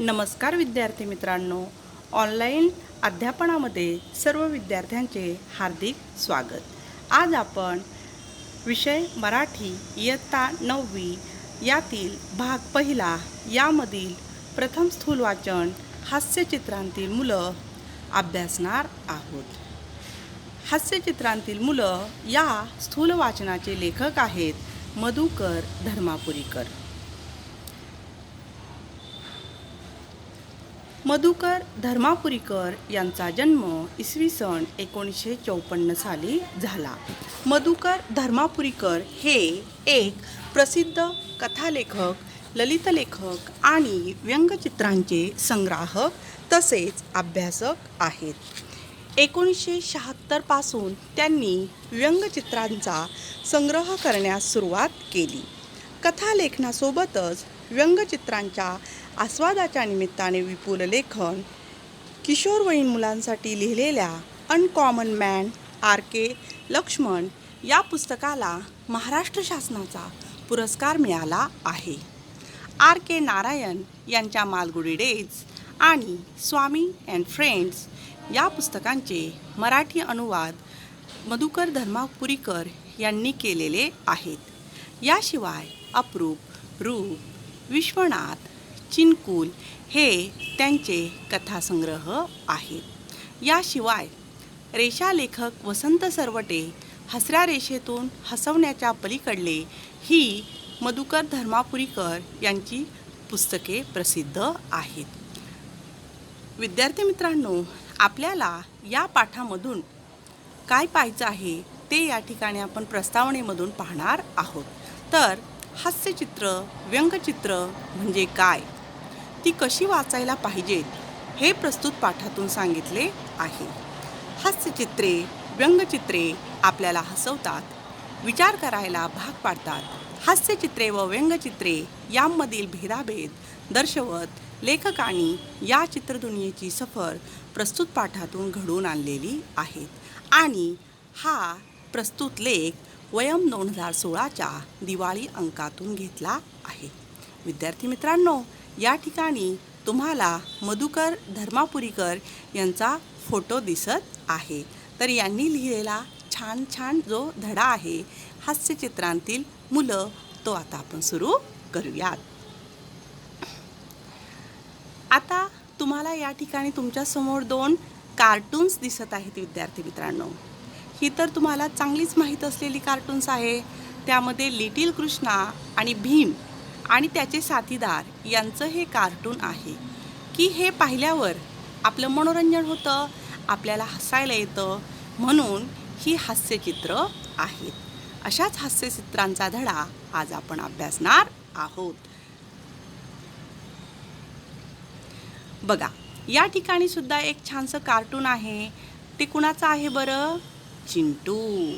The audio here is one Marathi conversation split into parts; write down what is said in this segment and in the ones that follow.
नमस्कार विद्यार्थी मित्रांनो. ऑनलाईन अध्यापनामध्ये सर्व विद्यार्थ्यांचे हार्दिक स्वागत. आज आपण विषय मराठी इयत्ता नववी यातील भाग पहिला यामधील प्रथम स्थूल वाचन हास्यचित्रांतील मुलं अभ्यासणार आहोत. हास्यचित्रांतील मुलं या स्थूल वाचनाचे लेखक आहेत मधुकर धर्मापुरीकर. मधुकर धर्मापुरीकर यांचा जन्म इसवी सन एकोणीसशे चौपन्न साली झाला. मधुकर धर्मापुरीकर हे एक प्रसिद्ध कथालेखक ललितलेखक आणि व्यंगचित्रांचे संग्राहक तसेच अभ्यासक आहेत. एकोणीसशे शहात्तरपासून त्यांनी व्यंगचित्रांचा संग्रह करण्यास सुरुवात केली. कथालेखनासोबतच व्यंगचित्रांच्या आस्वादाच्या निमित्ताने विपुल लेखन. किशोरवयीन मुलांसाठी लिहिलेल्या uncommon man R K Laxman या पुस्तकाला महाराष्ट्र शासनाचा पुरस्कार मिळाला आहे. आर के नारायण यांच्या मालगुडी डेज आणि स्वामी अँड फ्रेंड्स या पुस्तकांचे मराठी अनुवाद मधुकर धर्मापुरीकर यांनी केलेले आहेत. याशिवाय अप्रूप रूप विश्वनाथ चिनकुल हे त्यांचे कथासंग्रह आहेत. याशिवाय रेषालेखक वसंत सरवटे हसऱ्या रेषेतून हसवण्याच्या पलीकडले ही मधुकर धर्मापुरीकर यांची पुस्तके प्रसिद्ध आहेत. विद्यार्थी मित्रांनो आपल्याला या पाठामधून काय पाहायचं आहे ते या ठिकाणी आपण प्रस्तावनेमधून पाहणार आहोत. तर हास्यचित्र व्यंगचित्र म्हणजे काय? ती कशी वाचायला पाहिजेत हे प्रस्तुत पाठातून सांगितले आहे. हास्यचित्रे व्यंगचित्रे आपल्याला हसवतात विचार करायला भाग पाडतात. हास्यचित्रे व व्यंगचित्रे यांमधील भेदाभेद दर्शवत लेखकांनी या चित्रदुनियेची सफर प्रस्तुत पाठातून घडवून आणलेली आहेत. आणि हा प्रस्तुत लेख वयम दोन हजार सोळाच्या दिवाळी अंकातून घेतला आहे. विद्यार्थी मित्रांनो या ठिकाणी तुम्हाला मधुकर धर्मापुरीकर यांचा फोटो दिसत आहे. तर यांनी लिहिलेला छान छान जो धडा आहे हास्यचित्रांतील मुलं तो आता आपण सुरू करूयात. आता तुम्हाला या ठिकाणी तुमच्यासमोर दोन कार्टून्स दिसत आहेत विद्यार्थी मित्रांनो. ही तर तुम्हाला चांगलीच माहीत असलेली कार्टून्स आहे. त्यामध्ये लिटिल कृष्णा आणि भीम आणि त्याचे साथीदार यांचं हे कार्टून आहे. की हे पाहिल्यावर आपलं मनोरंजन होतं आपल्याला हसायला येतं म्हणून ही हास्यचित्र आहेत. अशाच हास्यचित्रांचा धडा आज आपण अभ्यासणार आहोत. बघा या ठिकाणी सुद्धा एक छानसं कार्टून आहे. ते कुणाचं आहे बरं? चिंटू.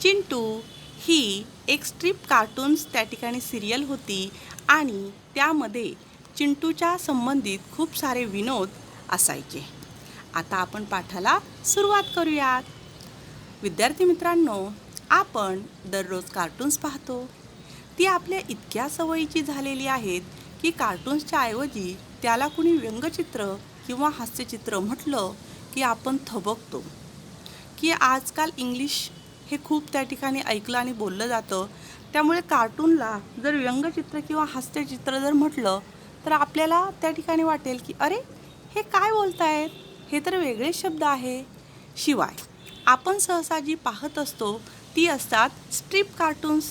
चिंटू ही एक स्ट्रीप कार्टून्स त्या ठिकाणी सिरियल होती आणि त्यामध्ये चिंटूच्या संबंधित खूप सारे विनोद असायचे. आता आपण पाठाला सुरुवात करूयात. विद्यार्थी मित्रांनो आपण दररोज कार्टून्स पाहतो. ती आपल्या इतक्या सवयीची झालेली आहेत की कार्टून्सच्या ऐवजी त्याला कुणी व्यंगचित्र किंवा हास्यचित्र म्हटलं की आपण थबकतो. की आजकाल इंग्लिश हे खूप त्या ठिकाणी ऐकलं आणि बोललं जातं. त्यामुळे कार्टूनला जर व्यंगचित्र किंवा हास्यचित्र जर म्हटलं तर आपल्याला त्या ठिकाणी वाटेल की अरे हे काय बोलतायत? हे तर वेगळे शब्द आहे. शिवाय आपण सहसा जी पाहत असतो ती असतात स्ट्रीप कार्टून्स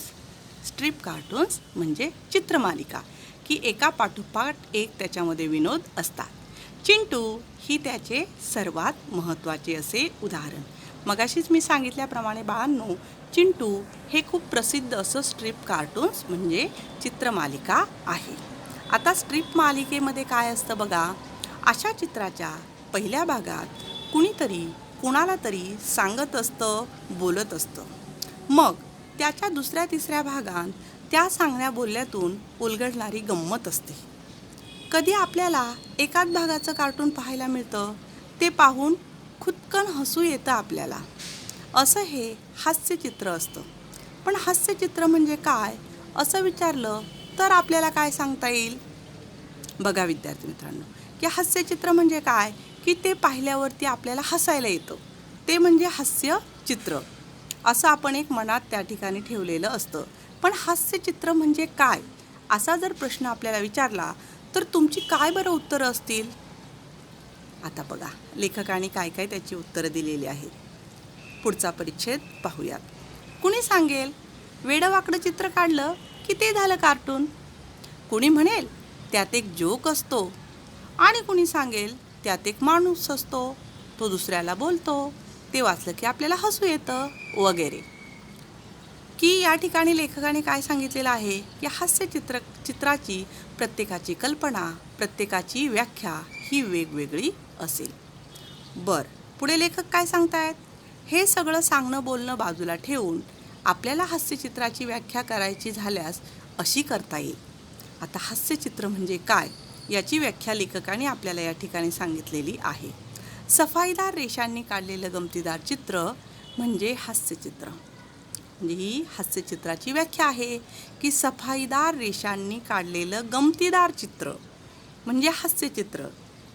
स्ट्रीप कार्टून्स म्हणजे चित्रमालिका की एका पाठोपाठ एक त्याच्यामध्ये विनोद असतात. चिंटू ही त्याचे सर्वात महत्त्वाचे असे उदाहरण. मगाशीच मी सांगितल्याप्रमाणे बाळांनो चिंटू हे खूप प्रसिद्ध असं स्ट्रीप कार्टून्स म्हणजे चित्रमालिका आहे. आता स्ट्रीप मालिकेमध्ये काय असतं बघा अशा चित्राच्या पहिल्या भागात कुणीतरी कुणाला तरी सांगत असतं बोलत असतं. मग त्याच्या दुसऱ्या तिसऱ्या भागात त्या सांगण्या बोलण्यातून उलगडणारी गंमत असते. कधी आपल्याला एकाच भागाचं कार्टून पाहायला मिळतं ते पाहून खुदकन हसू येतं आपल्याला. असं हे हास्यचित्र असतं. पण हास्यचित्र म्हणजे काय? असं विचारलं तर आपल्याला काय सांगता येईल? बघा विद्यार्थी मित्रांनो की हास्यचित्र म्हणजे काय? की ते पाहिल्यावरती आपल्याला हसायला येतं. ते म्हणजे हास्य चित्र. असं आपण एक मनात त्या ठिकाणी ठेवलेलं असतं. पण हास्यचित्र म्हणजे काय? असा जर प्रश्न आपल्याला विचारला तर तुमची काय बरं उत्तरं असतील? आता बघा. लेखकाने काय काय त्याची उत्तरं दिलेली आहेत? पुढचा परिच्छेद पाहूयात. कुणी सांगेल वेडवाकडं चित्र काढलं की ते झालं कार्टून? कुणी म्हणेल त्यात एक जोक असतो. आणि कुणी सांगेल त्यात एक माणूस असतो. तो दुसऱ्याला बोलतो ते वाचलं की आपल्याला हसू येतं वगैरे. की या ठिकाणी लेखकाने काय सांगितलेलं आहे? की हास्य चित्र चित्राची प्रत्येकाची कल्पना प्रत्येकाची व्याख्या ही वेगवेगळी असेल. बर पुढे लेखक काय सांगतायत? हे सगळं सांगणं बोलणं बाजूला ठेवून आपल्याला हास्यचित्राची व्याख्या करायची झाल्यास अशी करता येईल. आता हास्यचित्र म्हणजे काय? याची व्याख्या लेखकाने आपल्याला या ठिकाणी सांगितलेली आहे. सफाईदार रेषांनी काढलेलं गमतीदार चित्र म्हणजे हास्यचित्र. म्हणजे ही हास्यचित्राची व्याख्या आहे की सफाईदार रेषांनी काढलेलं गमतीदार चित्र म्हणजे हास्यचित्र.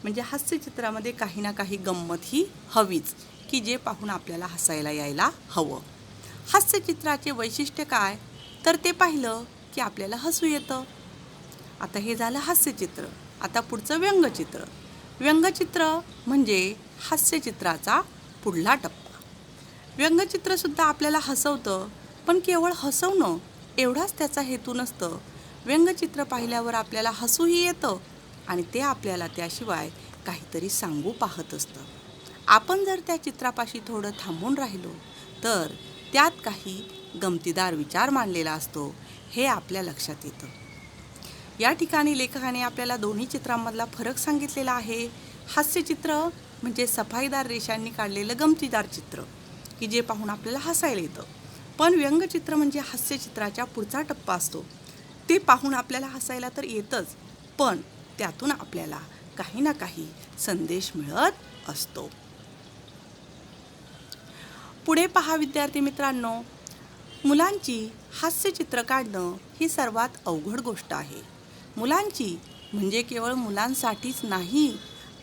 म्हणजे हास्यचित्रामध्ये काही ना काही गंमत ही हवीच की जे पाहून आपल्याला हसायला यायला हवं. हास्यचित्राचे वैशिष्ट्य काय? तर ते पाहिलं की आपल्याला हसू येतं. आता हे झालं हास्यचित्र आता पुढचं व्यंगचित्र. व्यंगचित्र म्हणजे हास्यचित्राचा पुढला टप्पा. व्यंगचित्रसुद्धा आपल्याला हसवतं पण केवळ हसवणं एवढाच त्याचा हेतू नसतं. व्यंगचित्र पाहिल्यावर आपल्याला हसूही येतं आणि ते आपल्याला त्याशिवाय काहीतरी सांगू पाहत असतं. आपण जर त्या चित्रापाशी थोडं थांबून राहिलो तर त्यात काही गमतीदार विचार मांडलेला असतो हे आपल्या लक्षात येतं. या ठिकाणी लेखकाने आपल्याला दोन्ही चित्रांमधला फरक सांगितलेला आहे. हास्यचित्र म्हणजे सफाईदार रेषांनी काढलेलं गमतीदार चित्र की जे पाहून आपल्याला हसायला येतं. पण व्यंगचित्र म्हणजे हास्यचित्राच्या पुढचा टप्पा असतो. ते पाहून आपल्याला हसायला तर येतच पण त्यातून आपल्याला काही ना काही संदेश मिळत असतो. पुढे पहा विद्यार्थी मित्रांनो मुलांची हास्यचित्र काढणं ही सर्वात अवघड गोष्ट आहे. मुलांची म्हणजे केवळ मुलांसाठीच नाही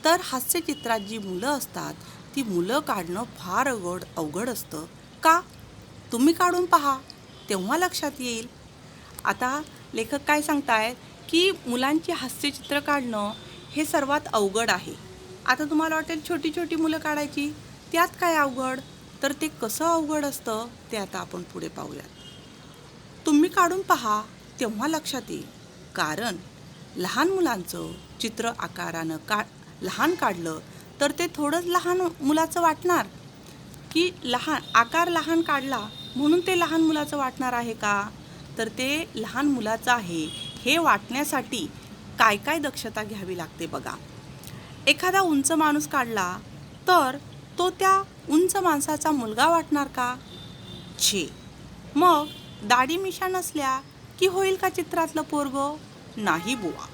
तर हास्यचित्रात जी मुलं असतात ती मुलं काढणं फार अवघड अवघड असतं. का? तुम्ही काढून पहा तेव्हा लक्षात येईल. आता लेखक काय सांगतायत? की मुलांची हास्यचित्र काढणं हे सर्वात अवघड आहे. आता तुम्हाला वाटेल छोटी छोटी मुलं काढायची त्यात काय अवघड? तर ते कसं अवघड असतं ते आता आपण पुढे पाहूयात. तुम्ही काढून पहा तेव्हा लक्षात येईल. कारण लहान मुलांचं चित्र आकारानं का लहान काढलं तर ते थोडंच लहान मुलाचं वाटणार. की लहान आकार लहान काढला म्हणून ते लहान मुलाचं वाटणार आहे का? तर ते लहान मुलाचं आहे. हे वाटण्यासाठी काय काय दक्षता घ्यावी लागते बघा. एखादा उंच माणूस काढला तर तो त्या उंच माणसाचा मुलगा वाटणार का? छे. मग दाढी मिशा नसल्या की होईल का चित्रातलं पोरग? नाही बुवा.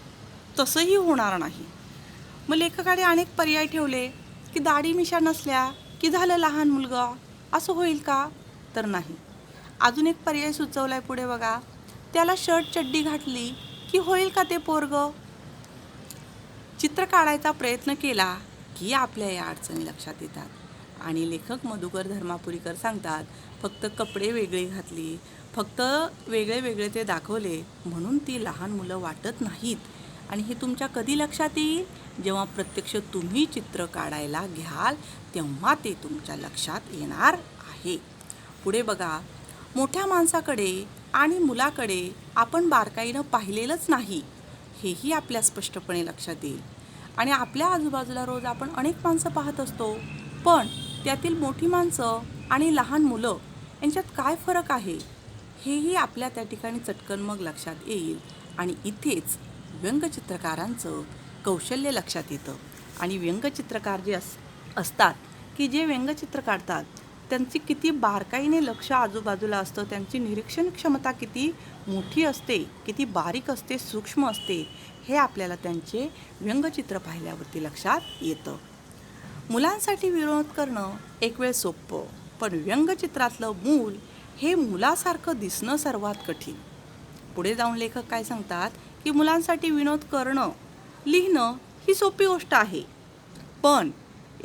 तसंही होणार नाही. मग लेखकाने अनेक पर्याय ठेवले की दाढी मिशा नसल्या की झालं लहान मुलगा? असं होईल का? तर नाही. अजून एक पर्याय सुचवला आहे पुढे बघा. त्याला शर्ट चड्डी घातली की होईल का ते पोरग? चित्र काढायचा प्रयत्न केला की आपल्या या अडचणी लक्षात येतात. आणि लेखक मधुकर धर्मापुरीकर सांगतात फक्त कपडे वेगळे घातली फक्त वेगळे वेगळे ते दाखवले म्हणून ती लहान मुलं वाटत नाहीत. आणि हे तुमच्या कधी लक्षात येईल? जेव्हा प्रत्यक्ष तुम्ही चित्र काढायला घ्याल तेव्हा ते तुमच्या लक्षात येणार आहे. पुढे बघा मोठ्या माणसाकडे आणि मुलाकडे आपण बारकाईनं पाहिलेलंच नाही हेही आपल्या स्पष्टपणे लक्षात येईल. आणि आपल्या आजूबाजूला रोज आपण अनेक माणसं पाहत असतो पण त्यातील मोठी माणसं आणि लहान मुलं यांच्यात काय फरक आहे हेही आपल्या त्या ठिकाणी चटकन मग लक्षात येईल. आणि इथेच व्यंगचित्रकारांचं कौशल्य लक्षात येतं. आणि व्यंगचित्रकार जे अस असतात की जे व्यंगचित्र काढतात त्यांची किती बारकाईने लक्ष आजूबाजूला असतं त्यांची निरीक्षण क्षमता किती मोठी असते किती बारीक असते सूक्ष्म असते हे आपल्याला त्यांचे व्यंगचित्र पाहिल्यावरती लक्षात येतं. मुलांसाठी विनोद करणं एक वेळ सोपं पण व्यंगचित्रातलं मूल हे मुलासारखं दिसणं सर्वात कठीण. पुढे जाऊन लेखक काय सांगतात? की मुलांसाठी विनोद करणं लिहिणं ही सोपी गोष्ट आहे. पण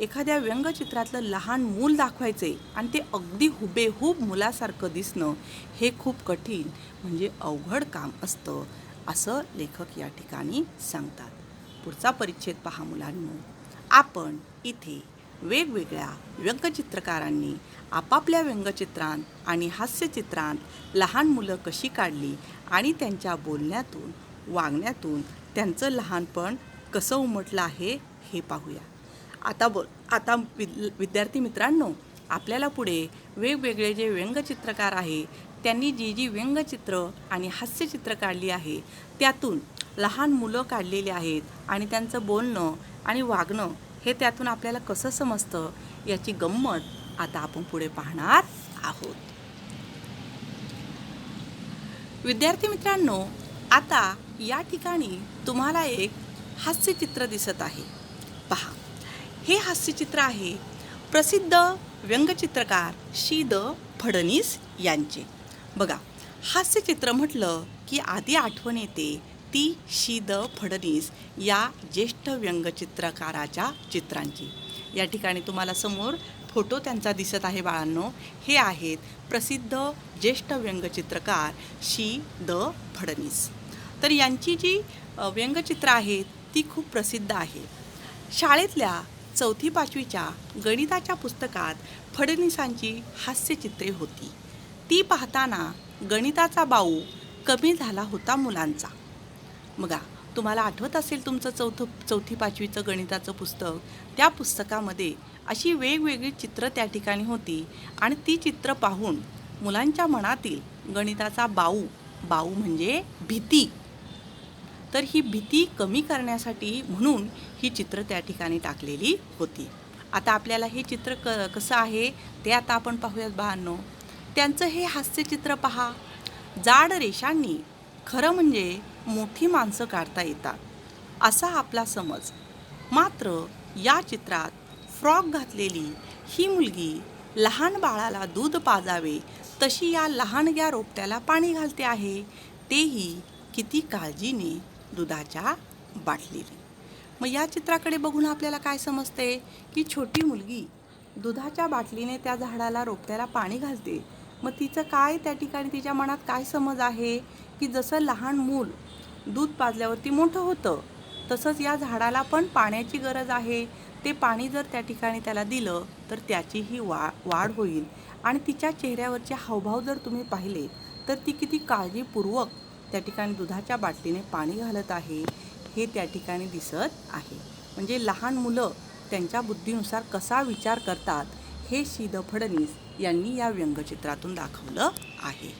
एखाद्या व्यंगचित्रातलं लहान मूल दाखवायचे आणि ते अगदी हुबेहूब मुलासारखं दिसणं हे खूप कठीण म्हणजे अवघड काम असतं असं लेखक या ठिकाणी सांगतात. पुढचा परिच्छेद पहा मुलांनो. आपण इथे वेगवेगळ्या व्यंगचित्रकारांनी आपापल्या व्यंगचित्रांत आणि हास्यचित्रांत लहान मुलं कशी काढली आणि त्यांच्या बोलण्यातून वागण्यातून त्यांचं लहानपण कसं उमटलं आहे हे पाहूया. आता बोल आता विद विद्यार्थी मित्रांनो आपल्याला पुढे वेगवेगळे जे व्यंगचित्रकार आहे त्यांनी जी जी व्यंगचित्र आणि हास्यचित्र काढली आहे त्यातून लहान मुलं काढलेली आहेत आणि त्यांचं बोलणं आणि वागणं हे त्यातून आपल्याला कसं समजतं याची गंमत आता आपण पुढे पाहणार आहोत. विद्यार्थी मित्रांनो आता या ठिकाणी तुम्हाला एक हास्यचित्र दिसत आहे. पहा. हे हास्यचित्र आहे. प्रसिद्ध व्यंगचित्रकार शी द फडणीस यांचे. बघा हास्यचित्र म्हटलं की आधी आठवण येते ती शी द फडणीस या ज्येष्ठ व्यंगचित्रकाराच्या चित्रांची. या ठिकाणी तुम्हाला समोर फोटो त्यांचा दिसत आहे बाळांनो. हे आहेत प्रसिद्ध ज्येष्ठ व्यंगचित्रकार शी द फडणीस. तर यांची जी व्यंगचित्रं व्यंगचित्र आहेत ती खूप प्रसिद्ध आहे. शाळेतल्या चौथी पाचवीच्या गणिताच्या पुस्तकात फडणीसांची हास्यचित्रे होती. ती पाहताना गणिताचा बाऊ कमी झाला होता मुलांचा. बघा तुम्हाला आठवत असेल तुमचं चौथं चौथी पाचवीचं गणिताचं पुस्तक? त्या पुस्तकामध्ये अशी वेगवेगळी चित्रं त्या ठिकाणी होती आणि ती चित्र पाहून मुलांच्या मनातील गणिताचा बाऊ बाऊ म्हणजे भीती. तर ही भीती कमी करण्यासाठी म्हणून ही चित्र त्या ठिकाणी टाकलेली होती. आता आपल्याला हे चित्र क कसं आहे ते आता आपण पाहूयात बाळांनो. त्यांचं हे हास्यचित्र पहा. जाड रेषांनी खरं म्हणजे मोठी माणसं काढता येतात. असा आपला समज. मात्र या चित्रात फ्रॉक घातलेली ही मुलगी लहान बाळाला दूध पाजावे तशी या लहानग्या रोपट्याला पाणी घालते आहे. तेही किती काळजीने दुधाच्या बाटलीने. मग या चित्राकडे बघून आपल्याला काय समजते? की छोटी मुलगी दुधाच्या बाटलीने त्या झाडाला रोपट्याला पाणी घालते. मग तिचं काय त्या ठिकाणी तिच्या मनात काय समज आहे? की जसं लहान मूल दूध पाजल्यावरती मोठं होतं तसंच या झाडाला पण पाण्याची गरज आहे. ते पाणी जर त्या ठिकाणी त्याला दिलं तर त्याचीही वा वाढ होईल. आणि तिच्या चेहऱ्यावरचे हावभाव जर तुम्ही पाहिले तर ती किती काळजीपूर्वक त्या ठिकाणी दुधाच्या बाटलीने पाणी घालत आहे हे त्या ठिकाणी दिसत आहे. म्हणजे लहान मुलं त्यांच्या बुद्धीनुसार कसा विचार करतात हे शिद फडणीस यांनी या व्यंगचित्रातून दाखवलं आहे.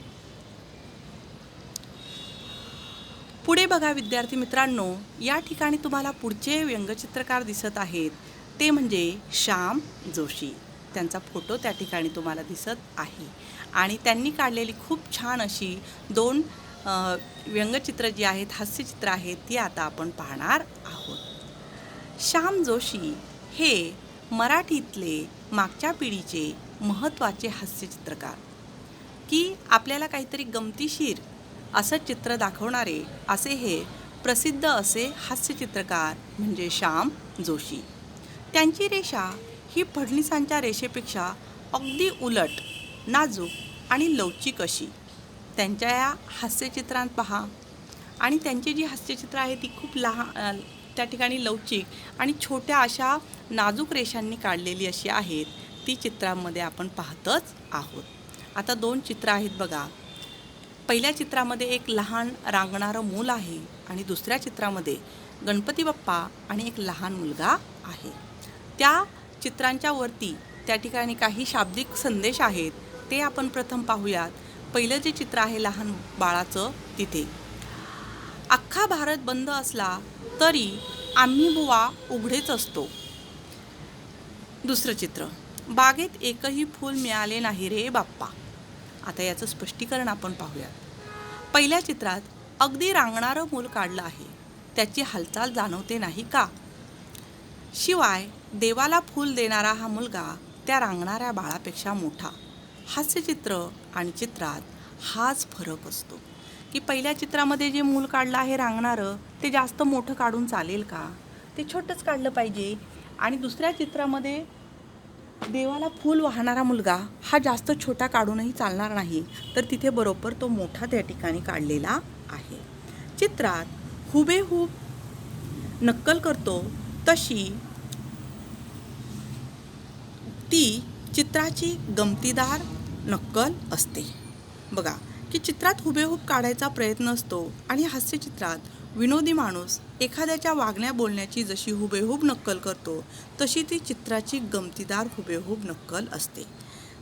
पुढे बघा विद्यार्थी मित्रांनो या ठिकाणी तुम्हाला पुढचे व्यंगचित्रकार दिसत आहेत. ते म्हणजे श्याम जोशी. त्यांचा फोटो त्या ठिकाणी तुम्हाला दिसत आहे. आणि त्यांनी काढलेली खूप छान अशी दोन व्यंगचित्र जी आहेत हास्यचित्र आहेत ती आता आपण पाहणार आहोत. श्याम जोशी हे मराठीतले मागच्या पिढीचे महत्त्वाचे हास्यचित्रकार. की आपल्याला काहीतरी गमतीशीर असं चित्र दाखवणारे असे हे प्रसिद्ध असे हास्यचित्रकार म्हणजे श्याम जोशी. त्यांची रेषा ही फडणीसांच्या रेषेपेक्षा अगदी उलट नाजूक आणि लवचिक अशी. त्यांच्या या हास्यचित्रांत पहा. आणि त्यांची जी हास्यचित्रं आहे ती खूप लहान त्या ठिकाणी लवचिक आणि छोट्या अशा नाजूक रेषांनी काढलेली अशी आहेत. ती चित्रांमध्ये आपण पाहतच आहोत. आता दोन चित्र आहेत बघा. पहिल्या चित्रामध्ये एक लहान रांगणारं मूल आहे आणि दुसऱ्या चित्रामध्ये गणपती बाप्पा आणि एक लहान मुलगा आहे. त्या चित्रांच्या वरती त्या ठिकाणी काही शाब्दिक संदेश आहेत. ते आपण प्रथम पाहूयात. पहिलं जे चित्र आहे लहान बाळाचं तिथे. अख्खा भारत बंद असला तरी आम्ही बुवा उघडेच असतो. दुसरं चित्र बागेत एकही फूल मिळाले नाही रे बाप्पा. आता याचं स्पष्टीकरण आपण पाहूयात. पहिल्या चित्रात अगदी रांगणारं मूल काढलं आहे. त्याची हालचाल जाणवते नाही का? शिवाय देवाला फूल देणारा हा मुलगा त्या रांगणाऱ्या बाळापेक्षा मोठा. हास्यचित्र आणि चित्रात हाच फरक असतो. की पहिल्या चित्रामध्ये जे मूल काढलं आहे रांगणारं ते जास्त मोठं काढून चालेल का? ते छोटंच काढलं पाहिजे. आणि दुसऱ्या चित्रामध्ये देवाला फूल वाहणारा मुलगा हा जास्त छोटा काढूनही चालणार नाही. तर तिथे बरोबर तो मोठा त्या ठिकाणी काढलेला आहे. चित्रात हुबेहूब नक्कल करतो तशी ती चित्राची गमतीदार नक्कल असते. बघा की चित्रात हुबेहूब काढायचा प्रयत्न असतो आणि हास्यचित्रात विनोदी माणूस एखाद्याच्या वागण्या बोलण्याची जशी हुबेहूब नक्कल करतो तशी ती चित्राची गमतीदार हुबेहूब नक्कल असते.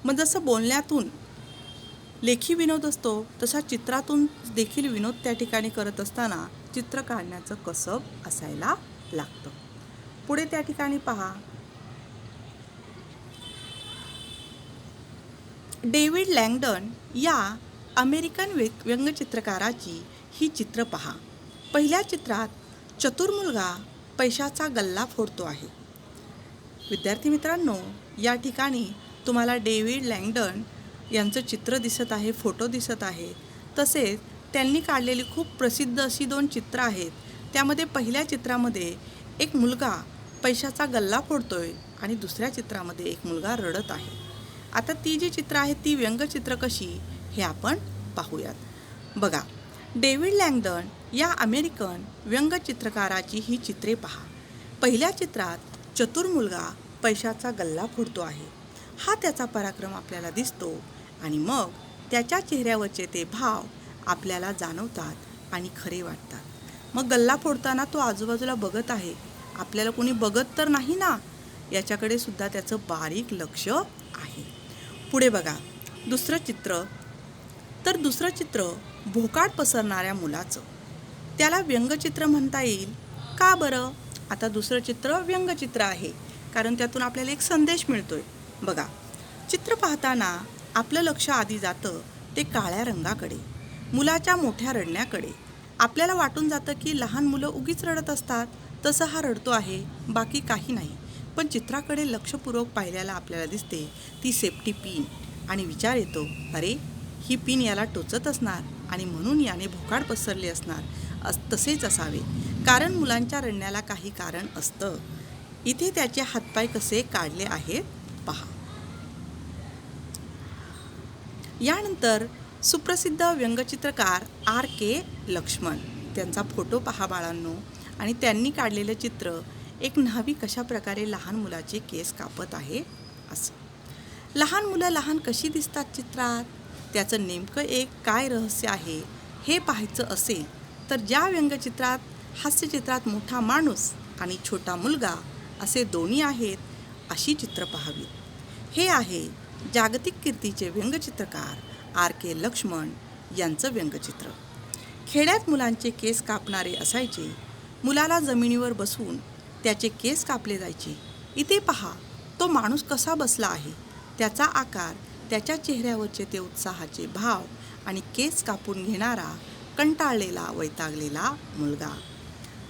मग जसं बोलण्यातून लेखी विनोद असतो तसा चित्रातून देखील विनोद त्या ठिकाणी करत असताना चित्र काढण्याचं कसब असायला लागतं. पुढे त्या ठिकाणी पहा. डेव्हिड लँगडन या अमेरिकन व्य व्यंगचित्रकाराची ही चित्र पहा. पहिल्या चित्रात चतुर मुलगा पैशाचा गल्ला फोडतो आहे. विद्यार्थी मित्रांनो या ठिकाणी तुम्हाला डेव्हिड लँगडन यांचं चित्र दिसत आहे फोटो दिसत आहे. तसेच त्यांनी काढलेली खूप प्रसिद्ध अशी दोन चित्र आहेत. त्यामध्ये पहिल्या चित्रामध्ये एक मुलगा पैशाचा गल्ला फोडतोय आणि दुसऱ्या चित्रामध्ये एक मुलगा रडत आहे. आता ती जी चित्र आहेत ती व्यंगचित्र कशी हे आपण पाहूयात. बघा डेव्हिड लँगडन या अमेरिकन व्यंगचित्रकाराची ही चित्रे पहा. पहिल्या चित्रात चतुर मुलगा पैशाचा गल्ला फोडतो आहे. हा त्याचा पराक्रम आपल्याला दिसतो आणि मग त्याच्या चेहऱ्यावरचे ते भाव आपल्याला जाणवतात आणि खरे वाटतात. मग गल्ला फोडताना तो आजूबाजूला बघत आहे. आपल्याला कोणी बघत तर नाही ना? याच्याकडे सुद्धा त्याचं बारीक लक्ष आहे. पुढे बघा. दुसरं चित्र. तर दुसरं चित्र भोकाड पसरणाऱ्या मुलाचं. त्याला व्यंगचित्र म्हणता येईल. का बरं? आता दुसरं चित्र व्यंगचित्र आहे. कारण त्यातून आपल्याला एक संदेश मिळतोय. बघा. चित्र पाहताना आपलं लक्ष आधी जातं ते काळ्या रंगाकडे. मुलाच्या मोठ्या रडण्याकडे. आपल्याला वाटून जातं की लहान मुलं उगीच रडत असतात. तसं हा रडतो आहे. बाकी काही नाही. पण चित्राकडे लक्षपूर्वक पाहिल्याला आपल्याला दिसते ती सेफ्टी पिन आणि विचार येतो अरे ही पिन याला टोचत असणार आणि म्हणून याने भोकाड पसरले असणार. अस तसेच असावे. कारण मुलांच्या रडण्याला काही कारण असतं. इथे त्याचे हातपाय कसे काढले आहेत पहा. यानंतर सुप्रसिद्ध व्यंगचित्रकार आर के लक्ष्मण. त्यांचा फोटो पहा बाळांनो. आणि त्यांनी काढलेलं चित्र एक न्हावी कशा प्रकारे लहान मुलाचे केस कापत आहे? असं. लहान मुलं लहान कशी दिसतात चित्रात? त्याचं नेमकं एक काय रहस्य आहे? हे पाहायचं असेल तर ज्या व्यंगचित्रात हास्यचित्रात मोठा माणूस आणि छोटा मुलगा असे दोन्ही आहेत अशी चित्र पाहावीत हे आहे जागतिक कीर्तीचे व्यंगचित्रकार आर के लक्ष्मण यांचं व्यंगचित्र. खेड्यात मुलांचे केस कापणारे असायचे. मुलाला जमिनीवर बसून त्याचे केस कापले जायचे. इथे पहा तो माणूस कसा बसला आहे. त्याचा आकार त्याच्या चेहऱ्यावरचे ते उत्साहाचे भाव आणि केस कापून घेणारा कंटाळलेला वैतागलेला मुलगा.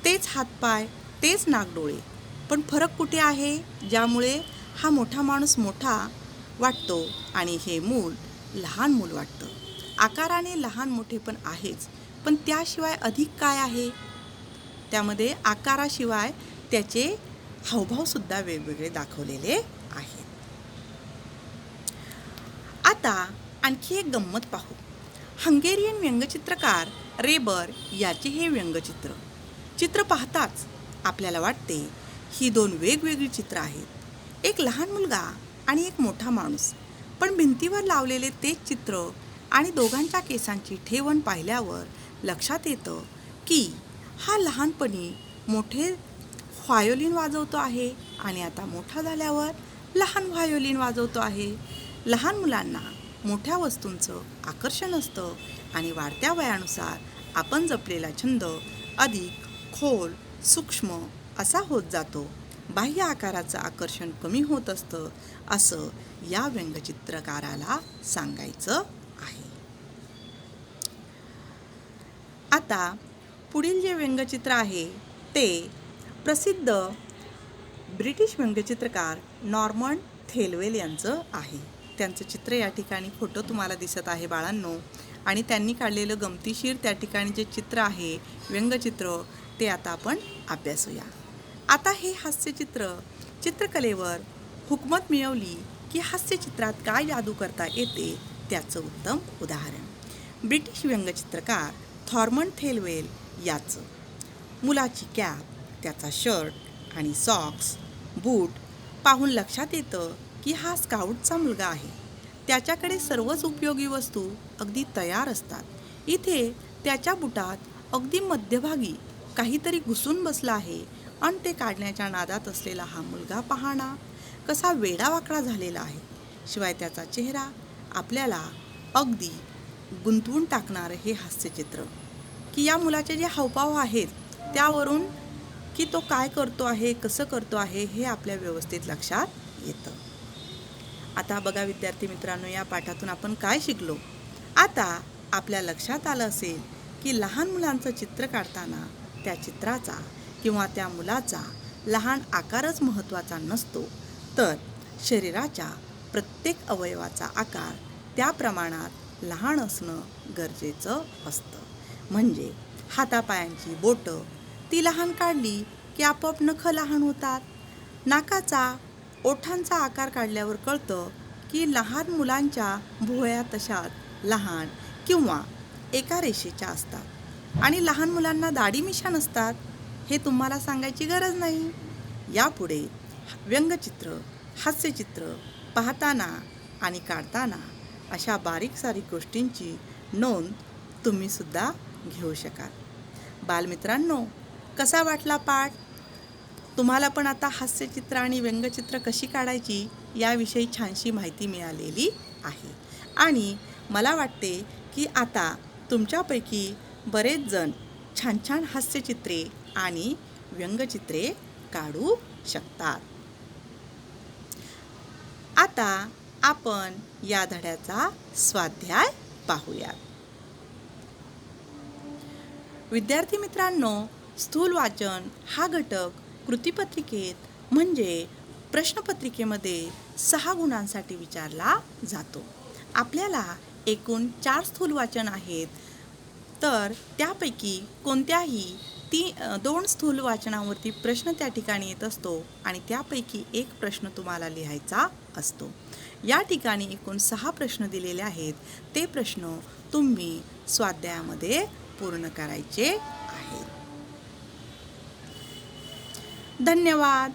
तेच हातपाय तेच नागडोळे पण फरक कुठे आहे? ज्यामुळे हा मोठा माणूस मोठा वाटतो आणि हे मूल लहान मूल वाटतं. आकाराने लहान मोठे पण आहेच पण त्याशिवाय अधिक काय आहे? त्यामध्ये आकाराशिवाय त्याचे हावभावसुद्धा वेगवेगळे दाखवलेले आहेत. आता आणखी एक गंमत पाहू. हंगेरियन व्यंगचित्रकार रेबर याचे हे व्यंगचित्र. चित्र पाहताच आपल्याला वाटते ही दोन वेगवेगळी चित्र आहेत. एक लहान मुलगा आणि एक मोठा माणूस. पण भिंतीवर लावलेले तेच चित्र आणि दोघांच्या केसांची ठेवण पाहिल्यावर लक्षात येतं की हा लहानपणी मोठे व्हायोलिन वाजवतो आहे आणि आता मोठा झाल्यावर लहान व्हायोलिन वाजवतो आहे. लहान मुलांना मोठ्या वस्तूंचं आकर्षण असतं आणि वाढत्या वयानुसार आपण जपलेला छंद अधिक खोल सूक्ष्म असा होत जातो. बाह्य आकाराचं आकर्षण कमी होत असतं असं या व्यंगचित्रकाराला सांगायचं आहे. आता पुढील जे व्यंगचित्र आहे ते प्रसिद्ध ब्रिटिश व्यंगचित्रकार नॉर्मन थेलवेल यांचं आहे. त्यांचं चित्र या ठिकाणी फोटो तुम्हाला दिसत आहे बाळांनो. आणि त्यांनी काढलेलं गमतीशीर त्या ठिकाणी जे चित्र आहे व्यंगचित्र ते आता आपण अभ्यासूया. आता हे हास्यचित्र चित्रकलेवर हुकमत मिळवली की हास्यचित्रात काय जादू करता येते त्याचं उत्तम उदाहरण. ब्रिटिश व्यंगचित्रकार थॉर्मन थेलवेल याचं. मुलाची कॅप त्याचा शर्ट आणि सॉक्स बूट पाहून लक्षात येतं की हा स्काउटचा मुलगा आहे. त्याच्याकडे सर्वच उपयोगी वस्तू अगदी तयार असतात. इथे त्याच्या बुटात अगदी मध्यभागी काहीतरी घुसून बसला आहे आणि ते काढण्याच्या नादात असलेला हा मुलगा पाहणा कसा वेडावाकडा झालेला आहे. शिवाय त्याचा चेहरा आपल्याला अगदी गुंतवून टाकणारं हे हास्यचित्र. की या मुलाचे जे हावभाव आहेत त्यावरून की तो काय करतो आहे कसं करतो आहे हे आपल्या व्यवस्थित लक्षात येतं. आता बघा विद्यार्थी मित्रांनो या पाठातून आपण काय शिकलो? आता आपल्या लक्षात आलं असेल की लहान मुलांचं चित्र काढताना त्या चित्राचा किंवा त्या मुलाचा लहान आकारच महत्त्वाचा नसतो. तर शरीराच्या प्रत्येक अवयवाचा आकार त्या प्रमाणात लहान असणं गरजेचं असतं. म्हणजे हातापायांची बोटं ती लहान काढली की आपोआप नखं लहान होतात. नाकाचा ओठांचा आकार काढल्यावर कळतं की लहान मुलांच्या भुवया तशात लहान किंवा एका रेषेच्या असतात. आणि लहान मुलांना दाढी मिशा नसतात हे तुम्हाला सांगायची गरज नाही. यापुढे व्यंगचित्र हास्यचित्र पाहताना आणि काढताना अशा बारीक सारीक गोष्टींची नोंद तुम्हीसुद्धा घेऊ शकाल. बालमित्रांनो कसा वाटला पाठ? तुम्हाला पण आता हास्यचित्र आणि व्यंगचित्र कशी काढायची याविषयी छानशी माहिती मिळालेली आहे. आणि मला वाटते की आता तुमच्यापैकी बरेच जण छान छान हास्यचित्रे आणि व्यंगचित्रे काढू शकतात. आता आपण या धड्याचा स्वाध्याय पाहूयात. विद्यार्थी मित्रांनो स्थूल वाचन हा घटक कृतीपत्रिकेत म्हणजे प्रश्नपत्रिकेमध्ये सहा गुणांसाठी विचारला जातो. आपल्याला एकूण चार स्थूल वाचन आहेत. तर त्यापैकी कोणत्याही ती दोन स्थूल वाचनावरती प्रश्न त्या ठिकाणी येत असतो आणि त्यापैकी एक प्रश्न तुम्हाला लिहायचा असतो. या ठिकाणी एकूण सहा प्रश्न दिलेले आहेत. ते प्रश्न तुम्ही स्वाध्यायामध्ये पूर्ण करायचे धन्यवाद.